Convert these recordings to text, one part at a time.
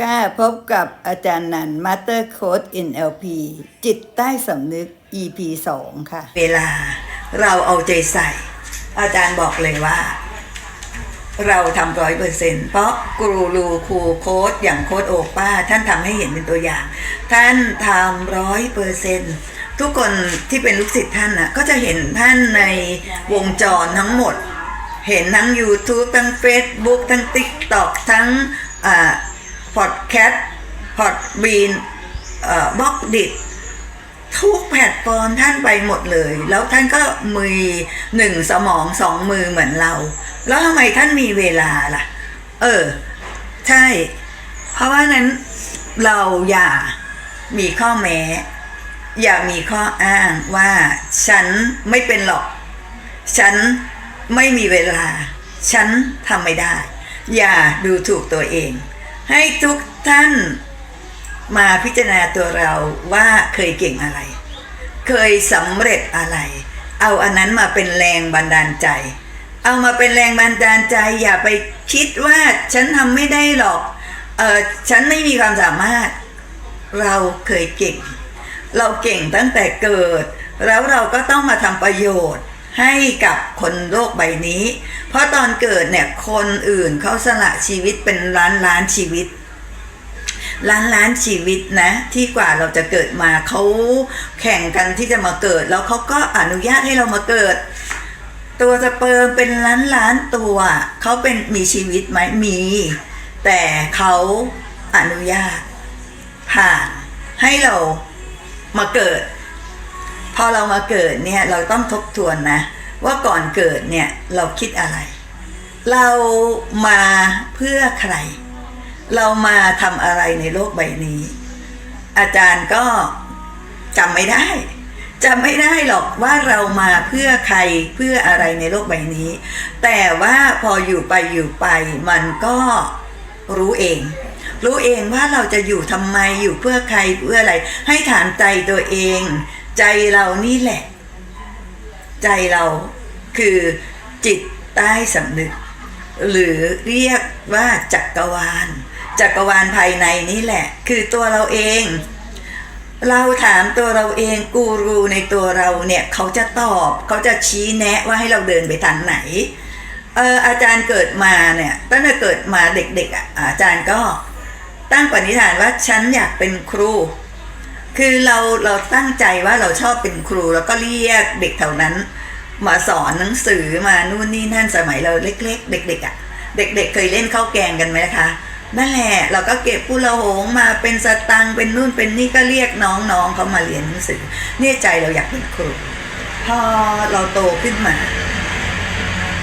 ค่ะพบกับอาจารย์นันมาสเตอร์โค้ด NLP จิตใต้สำนึก EP 2 ค่ะ เวลาเราเอาใจใส่ อาจารย์บอกเลยว่า เราทำร้อยเปอร์เซ็นต์เพราะกรูรูครูโค้ดอย่างโค้ดโอป้า ท่านทำให้เห็นเป็นตัวอย่าง ท่านทำร้อยเปอร์เซ็นต์ทุกคนที่เป็นลูกศิษย์ท่านนะก็จะเห็นท่านในวงจรทั้งหมด เห็นทั้ง YouTube ทั้ง Facebook ทั้ง TikTok ทั้ง พอดแคสต์พอดบีนบล็อกดิดทุกแพลตฟอร์มท่านไปหมดเลย แล้วท่านก็มีหนึ่งสมองสองมือเหมือนเรา แล้วทำไมท่านมีเวลาล่ะ เออ ใช่ เพราะว่านั้นเราอย่ามีข้อแม้ อย่ามีข้ออ้างว่าฉันไม่เป็นหรอก ฉันไม่มีเวลา ฉันทำไม่ได้ อย่าดูถูกตัวเอง ให้ทุกท่านมาพิจารณาตัวเราว่าเคยเก่งอะไร เคยสำเร็จอะไร เอาอันนั้นมาเป็นแรงบันดาลใจ เอามาเป็นแรงบันดาลใจ อย่าไปคิดว่าฉันทำไม่ได้หรอก เออฉันไม่มีความสามารถ เราเคยเก่ง เราเก่งตั้งแต่เกิด แล้วเราก็ต้องมาทำประโยชน์ ให้กับคนโลกใบนี้ เพราะตอนเกิดเนี่ยคนอื่นเขาสละชีวิตเป็นล้านล้านชีวิต ล้านล้านชีวิตนะ ที่กว่าเราจะเกิดมาเขาแข่งกันที่จะมาเกิด แล้วเขาก็อนุญาตให้เรามาเกิด ตัวสเปิร์มเป็นล้านล้านตัวเขาเป็นมีชีวิตไหมมี แต่เขาอนุญาตผ่านให้เรามาเกิด พอเรามาเกิดเนี่ยเราต้องทบทวนนะ ว่าก่อนเกิดเนี่ยเราคิดอะไร เรามาเพื่อใคร เรามาทำอะไรในโลกใบนี้ อาจารย์ก็จำไม่ได้จำไม่ได้หรอกว่าเรามาเพื่อใครเพื่ออะไรในโลกใบนี้ แต่ว่าพออยู่ไปอยู่ไป มันก็รู้เอง รู้เองว่าเราจะอยู่ทำไมอยู่เพื่อใครเพื่ออะไร ให้ถามใจตัวเอง ใจเรานี่แหละ ใจเราคือจิตใต้สำนึก หรือเรียกว่าจักรวาล จักรวาลภายในนี่แหละ คือตัวเราเอง เราถามตัวเราเองกูรูในตัวเราเนี่ยเขาจะตอบเขาจะชี้แนะว่าให้เราเดินไปทางไหนเอออาจารย์เกิดมาเนี่ยตั้งแต่เกิดมาเด็กๆอะอาจารย์ก็ตั้งปณิธานว่าฉันอยากเป็นครู คือเราเราตั้งใจว่าเราชอบเป็นครูแล้วก็เรียกเด็กแถวนั้น มาสอนหนังสือมานู่นนี่นั่นสมัยเราเล็ก ๆ เด็ก ๆอะ่ะ เด็ก ๆ เคยเล่นข้าวแกงกันไหมคะนั่นแหละเราก็เก็บผู้ละหงมาเป็นสตังเป็นนู่นเป็นนี่ก็เรียกน้องๆเขามาเรียนหนังสือเนี่ยใจเราอยากเป็นครูพอเราโตขึ้นมา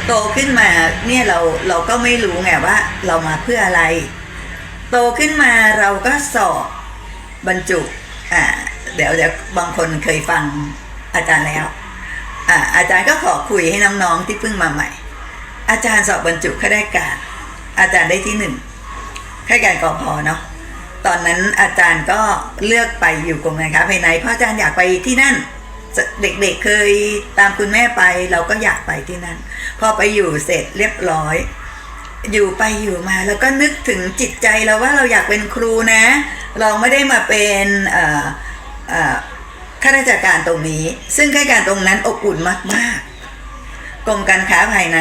โตขึ้นมาเนี่ยเราเราก็ไม่รู้ไงว่า เรามาเพื่ออะไร โตขึ้นมาเราก็สอบบรรจุ เดี๋ยวเดี๋ยวบางคนเคยฟังอาจารย์แล้วอ่าอาจารย์ก็ขอคุยให้น้องๆที่เพิ่งมาใหม่ อาจารย์สอบบรรจุข้าราชการ อาจารย์ได้ที่หนึ่งข้าราชการกอพอเนาะตอนนั้นอาจารย์ก็เลือกไปอยู่กรมการค้าภายในเพราะอาจารย์อยากไปที่นั่น เด็กๆเเคยตามคุณแม่ไปเราก็อยากไปที่นั่น พอไปอยู่เสร็จเรียบร้อย อยู่ไปอยู่มาแล้วก็นึกถึงจิตใจเราว่าเราอยากเป็นครูนะ เราไม่ได้มาเป็นข้าราชการตรงนี้ ซึ่งข้าราชการตรงนั้นอบอุ่นมาก ๆ กรมการค้าภายใน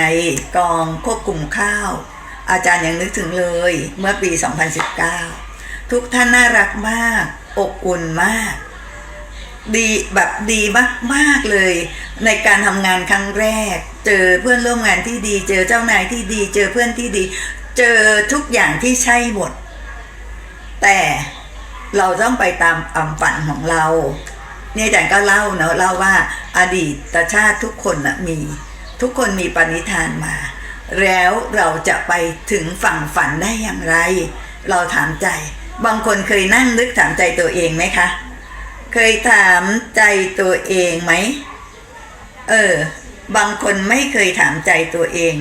กองควบคุมข้าว อาจารย์ยังนึกถึงเลยเมื่อปี 2019 ทุกท่านน่ารักมาก อบอุ่นมาก ดีแบบดีมาก ๆ เลย ในการทำงานครั้งแรก เจอเพื่อนร่วมงานที่ดี เจอเจ้านายที่ดี เจอเพื่อนที่ดี เจอทุกอย่างที่ใช่หมด แต่ เราต้องไปตามความฝันของเราเนี่ยอาจารย์ก็เล่าเนาะเล่าว่าอดีตชาติทุกคนนะมี ทุกคนมีปณิธานมา แล้วเราจะไปถึงฝั่งฝันได้อย่างไร เราถามใจ บางคนเคยนั่งนึกถามใจตัวเองไหมคะ เคยถามใจตัวเองไหมเออบางคนไม่เคยถามใจตัวเอง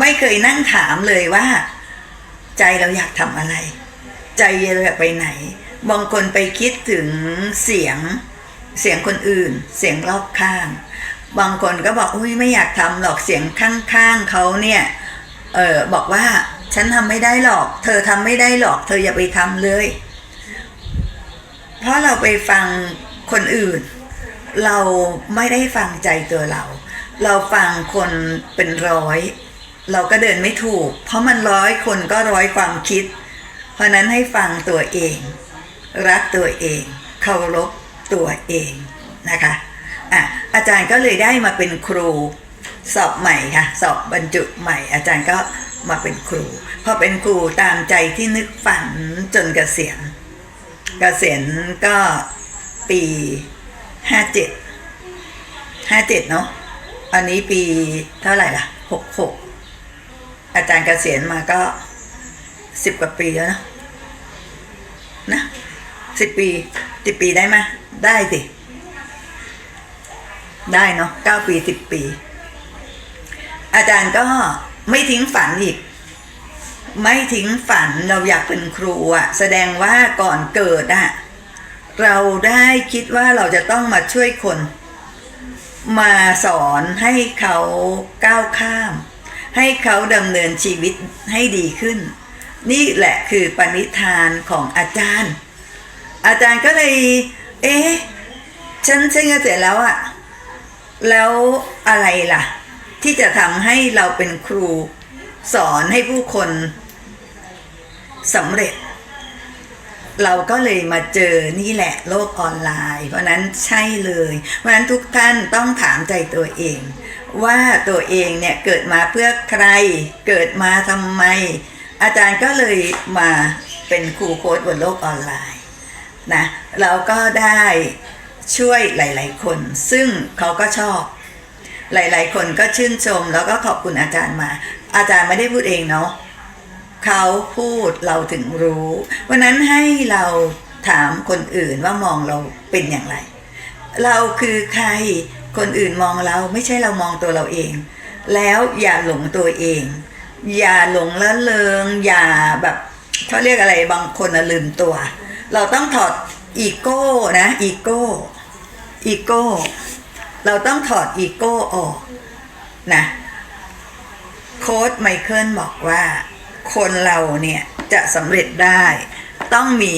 ไม่เคยนั่งถามเลยว่า ใจเราอยากทำอะไร ใจเราอยไปไหน บางคนไปคิดถึงเสียงเสียงคนอื่น เสียงรอบข้าง บางคนก็บอกอุ้ยไม่อยากทำหรอกเสียงข้างๆเขาเนี่ยเออบอกว่าฉันทำไม่ได้หรอก เธอทำไม่ได้หรอก เธออย่าไปทำเลย เพราะเราไปฟังคนอื่น เราไม่ได้ฟังใจตัวเรา เราฟังคนเป็นร้อย เราก็เดินไม่ถูก เพราะมันร้อยคนก็ร้อยความคิด เพราะนั้นให้ฟังตัวเอง รักตัวเอง เคารพตัวเองนะคะอะอาจารย์ก็เลยได้มาเป็นครูสอบใหม่ค่ะสอบบรรจุใหม่ อาจารย์ก็มาเป็นครู พอเป็นครูตามใจที่นึกฝันจนเกษียณเกษียณก็ปีห้าเจ็ดห้าเจ็ดเนาะอันนี้ปีเท่าไหร่ล่ะหกหกอาจารย์เกษียณมาก็ สิบกว่าปีแล้วนะนะสิบปีสิบปีได้ไหมได้สิ ได้เนาะเก้าปีสิบปี อาจารย์ก็ไม่ทิ้งฝันอีก ไม่ทิ้งฝันเราอยากเป็นครูอะแสดงว่าก่อนเกิดอะเราได้คิดว่าเราจะต้องมาช่วยคน มาสอนให้เขาก้าวข้าม ให้เขาดำเนินชีวิตให้ดีขึ้น นี่แหละคือปณิธานของอาจารย์ อาจารย์ก็เลย เอ๊ะฉันฉันก็เสร็จแล้วอะแล้วอะไรล่ะ ที่จะทำให้เราเป็นครูสอนให้ผู้คนสำเร็จ เราก็เลยมาเจอนี่แหละโลกออนไลน์ เพราะนั้นใช่เลย เพราะนั้นทุกท่านต้องถามใจตัวเอง ว่าตัวเองเนี่ยเกิดมาเพื่อใคร เกิดมาทำไม อาจารย์ก็เลยมาเป็นครูโค้ดบนโลกออนไลน์นะเราก็ได้ช่วยหลาย ๆ คน ซึ่งเขาก็ชอบ หลาย ๆ คนก็ชื่นชม แล้วก็ขอบคุณอาจารย์มา อาจารย์ไม่ได้พูดเองเนาะเขาพูดเราถึงรู้วันนั้นให้เราถามคนอื่นว่ามองเราเป็นอย่างไร เราคือใครคนอื่นมองเราไม่ใช่เรามองตัวเราเอง แล้วอย่าหลงตัวเอง อย่าหลงละเลงอย่าแบบเขาเรียกอะไรบางคนลืมตัว เราต้องถอดอีโก้นะอีโก้อีโก้ เราต้องถอดอีโก้ออกนะโค้ดไมเคิลบอกว่า คนเราเนี่ยจะสำเร็จได้ ต้องมี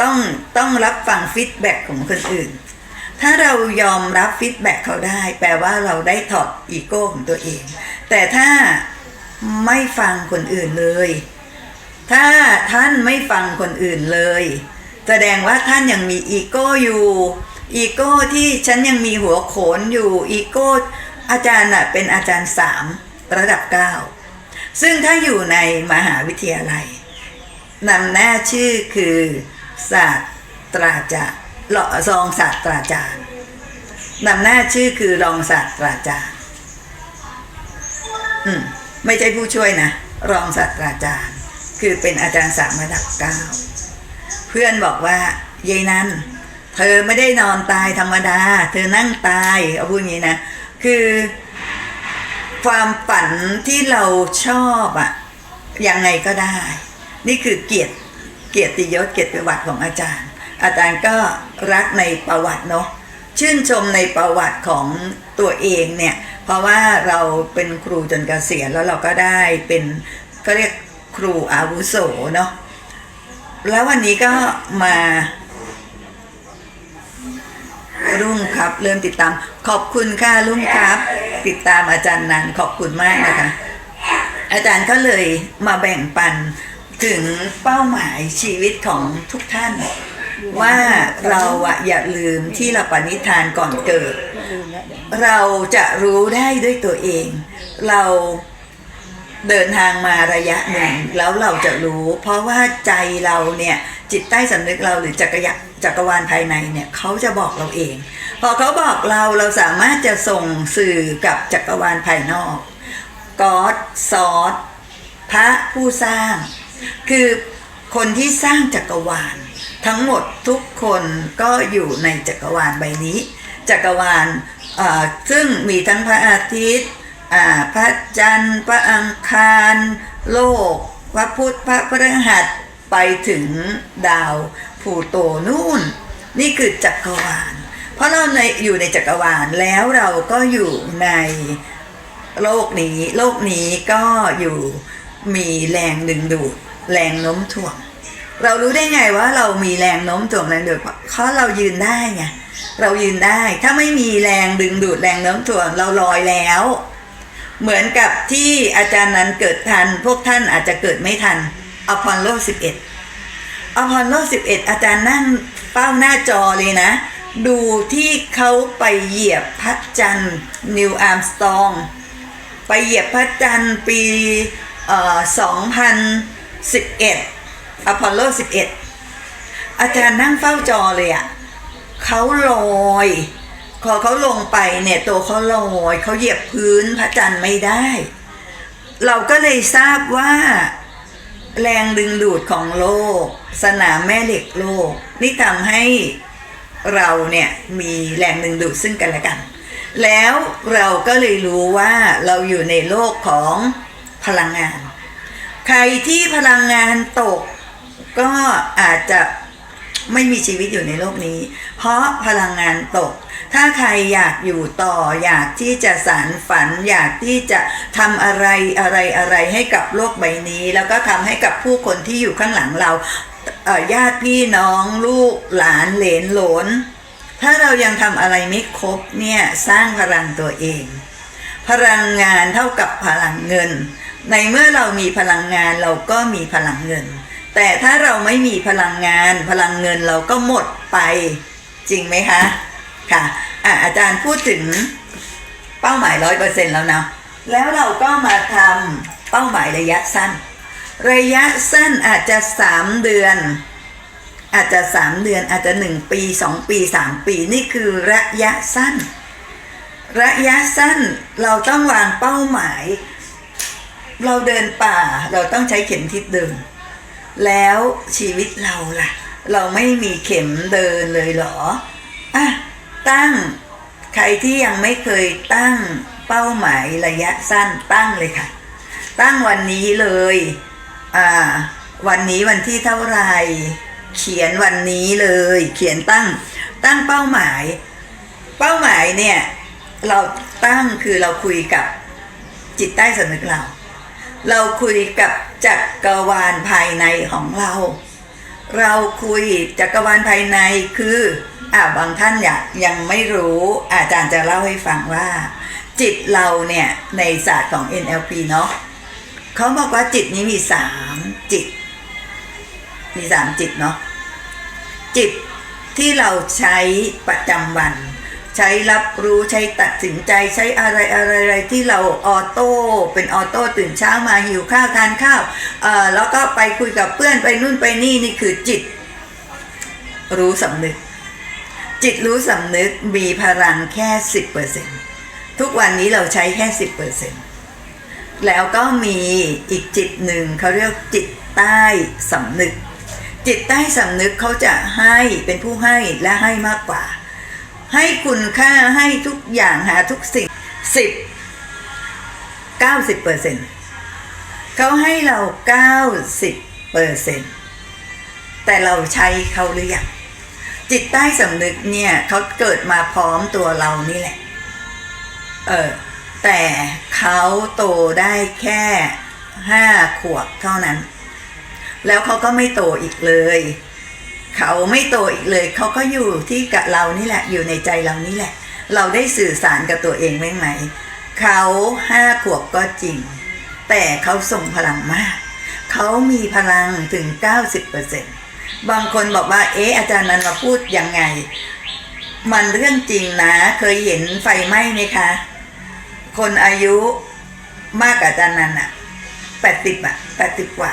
ต้องต้องรับฟังฟีดแบ็กของคนอื่น ถ้าเรายอมรับฟีดแบ็กเขาได้ แปลว่าเราได้ถอดอีโก้ของตัวเอง แต่ถ้า ไม่ฟังคนอื่นเลย ถ้าท่านไม่ฟังคนอื่นเลย แสดงว่าท่านยังมีอีโก้อยู่ อีโก้ที่ฉันยังมีหัวโขนอยู่ อีโก้อาจารย์น่ะเป็นอาจารย์สามระดับเก้าซึ่งถ้าอยู่ในมหาวิทยาลัยนำหน้าชื่อคือศาสตราจารย์รองศาสตราจารย์นำหน้าชื่อคือรองศาสตราจารย์ อืม ไม่ใช่ผู้ช่วยนะ รองศาสตราจารย์ คือเป็นอาจารย์สามระดับเก้าเพื่อนบอกว่ายายนั้น เธอไม่ได้นอนตายธรรมดา เธอนั่งตายเอาพูดงี้นะ คือความฝันที่เราชอบอะยังไงก็ได้ นี่คือเกียรติเกียรติยศเกียรติประวัติของอาจารย์ อาจารย์ก็รักในประวัติเนาะชื่นชมในประวัติของตัวเองเนี่ย เพราะว่าเราเป็นครูจนเกษียณแล้วเราก็ได้เป็นก็เรียกครูอาวุโสเนาะแล้ววันนี้ก็มารุ่งครับ เริ่มติดตาม ขอบคุณค่ะรุ่งครับ ติดตามอาจารย์นันขอบคุณมากนะคะ อาจารย์ก็เลยมาแบ่งปันถึงเป้าหมายชีวิตของทุกท่าน ว่าเราอะอย่าลืมที่เราปณิธานก่อนเกิด เราจะรู้ได้ด้วยตัวเอง เราเดินทางมาระยะหนึ่งแล้วเราจะรู้ เพราะว่าใจเราเนี่ยจิตใต้สำนึกเราหรือจักรยะจักรวาลภายในเนี่ยเขาจะบอกเราเอง พอเขาบอกเราเราสามารถจะส่งสื่อกับจักรวาลภายนอกกอดซอสพระผู้สร้าง คือคนที่สร้างจักรวาล ทั้งหมดทุกคนก็อยู่ในจักรวาลใบนี้ จักรวาลซึ่งมีทั้งพระอาทิตย์พระจันทร์พระอังคาร โลก พระพุธพระพฤหัสไปถึงดาวพลูโตนู่น นี่คือจักรวาล เพราะเราในอยู่ในจักรวาลแล้วเราก็อยู่ในโลกนี้ โลกนี้ก็อยู่มีแรงดึงดูด แรงโน้มถ่วง เรารู้ได้ไงว่าเรามีแรงโน้มถ่วงแรงดูดเพราะเรายืนได้ไงเรายืนได้ ถ้าไม่มีแรงดึงดูดแรงโน้มถ่วงเราลอยแล้ว เหมือนกับที่อาจารย์นั้นเกิดทัน พวกท่านอาจจะเกิดไม่ทันอพอลโล11อพอลโล11อาจารย์นั่งเป้าหน้าจอเลยนะ ดูที่เขาไปเหยียบพระจันทร์นิวอาร์มสตรองไปเหยียบพระจันทร์ปีเอ่อ2011 อพอลโล 11 อาจารย์นั่งเฝ้าจอเลยอะ่ะเขาลอยพอเขาลงไปเนี่ยตัวเขาลอยเขาเหยียบพื้นพระจันทร์ไม่ได้ เราก็เลยทราบว่า แรงดึงดูดของโลก สนามแม่เหล็กโลก นี่ทำให้เราเนี่ยมีแรงดึงดูดซึ่งกันและกัน แล้วเราก็เลยรู้ว่าเราอยู่ในโลกของพลังงาน ใครที่พลังงานตก ก็อาจจะไม่มีชีวิตอยู่ในโลกนี้ เพราะพลังงานตก ถ้าใครอยากอยู่ต่อ อยากที่จะสารฝัน อยากที่จะทำอะไรอะไรอะไรให้กับโลกใบนี้ แล้วก็ทำให้กับผู้คนที่อยู่ข้างหลังเราญาติพี่น้องลูกหลานเหลนหลน ถ้าเรายังทำอะไรไม่ครบเนี่ยสร้างพลังตัวเอง พลังงานเท่ากับพลังเงิน ในเมื่อเรามีพลังงานเราก็มีพลังเงิน แต่ถ้าเราไม่มีพลังงาน พลังเงินเราก็หมดไปจริงไหมคะค่ะอะอาจารย์พูดถึงเป้าหมายร้อยเปอร์เซ็นต์แล้วนะแล้วเราก็มาทำเป้าหมายระยะสั้น ระยะสั้นอาจจะสามเดือน อาจจะสามเดือนอาจจะหนึ่งปีสองปีสามปีนี่คือระยะสั้น ระยะสั้นเราต้องวางเป้าหมาย เราเดินป่าเราต้องใช้เข็มทิศเดิน แล้วชีวิตเราล่ะ เราไม่มีเข็มเดินเลยเหรออะตั้ง ใครที่ยังไม่เคยตั้งเป้าหมายระยะสั้นตั้งเลยค่ะ ตั้งวันนี้เลยอ่าวันนี้วันที่เท่าไหรเขียนวันนี้เลย เขียนตั้ง ตั้งเป้าหมาย เป้าหมายเนี่ย เราตั้งคือเราคุยกับจิตใต้สำนึกเรา เราคุยกับจักรวาลภายในของเรา เราคุยจักรวาลภายในคืออ่าบางท่านอยากยังไม่รู้อาจารย์จะเล่าให้ฟังว่า จิตเราเนี่ยในศาสตร์ของ NLP เนาะเขาบอกว่าจิตนี้มีสามจิต มีสามจิตเนาะจิตที่เราใช้ประจำวัน ใช้รับรู้ใช้ตัดสินใจใช้อะไรอะไรอะไรที่เราออโต้เป็นออโต้ตื่นเช้ามาหิวข้าวทานข้าวเอ่อแล้วก็ไปคุยกับเพื่อนไปนู่นไปนี่นี่คือจิต รู้สำนึก จิตรู้สำนึกมีพลังแค่สิบเปอร์เซ็นทุกวันนี้เราใช้แค่สิบเปอร์เซ็นแล้วก็มีอีกจิตหนึ่งเขาเรียกจิตใต้สำนึก จิตใต้สำนึกเขาจะให้เป็นผู้ให้และให้มากกว่า ให้คุณค่าให้ทุกอย่างหาทุกสิ่งสิบเก้าสิบเปอร์เซ็นต์เขาให้เราเก้าสิบเปอร์เซ็นต์แต่เราใช้เขาหรือยังจิตใต้สำนึกเนี่ยเขาเกิดมาพร้อมตัวเรานี่แหละ เออ แต่เขาโตได้แค่ห้าขวบเท่านั้น แล้วเขาก็ไม่โตอีกเลย เขาไม่โตอีกเลย เขาก็อยู่ที่กับเรานี่แหละ อยู่ในใจเรานี่แหละ เราได้สื่อสารกับตัวเองไหมไหม เขาห้าขวบก็จริง แต่เขาส่งพลังมาก เขามีพลังถึง 90%บางคนบอกว่า เอ๊ะอาจารย์นันมาพูดยังไง มันเรื่องจริงนะ เคยเห็นไฟไหม้ไหมคะ คนอายุมากกว่าอาจารย์นันอะแปดสิบอะแปดสิบกว่า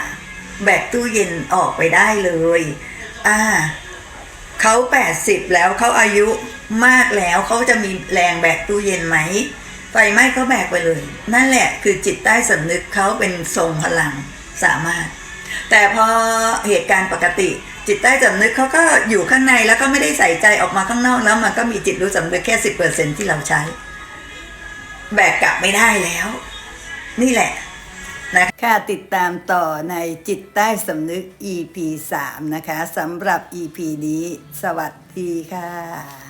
แบกตู้เย็นออกไปได้เลย อ่าเขาแปดสิบแล้วเขาอายุมากแล้วเขาจะมีแรงแบกตู้เย็นไหมไฟไหม้เขาแบกไปเลย นั่นแหละคือจิตใต้สำนึกเขาเป็นทรงพลังสามารถ แต่พอเหตุการณ์ปกติ จิตใต้สำนึกเขาก็อยู่ข้างในแล้วก็ไม่ได้ใส่ใจออกมาข้างนอกแล้วมันก็มีจิตรู้สำนึกแค่สิบเปอร์เซ็นที่เราใช้ แบกกลับไม่ได้แล้ว นี่แหละะค่ะติดตามต่อในจิตใต้สำนึก EP 3 นะคะสำหรับ EP นี้ สวัสดีค่ะ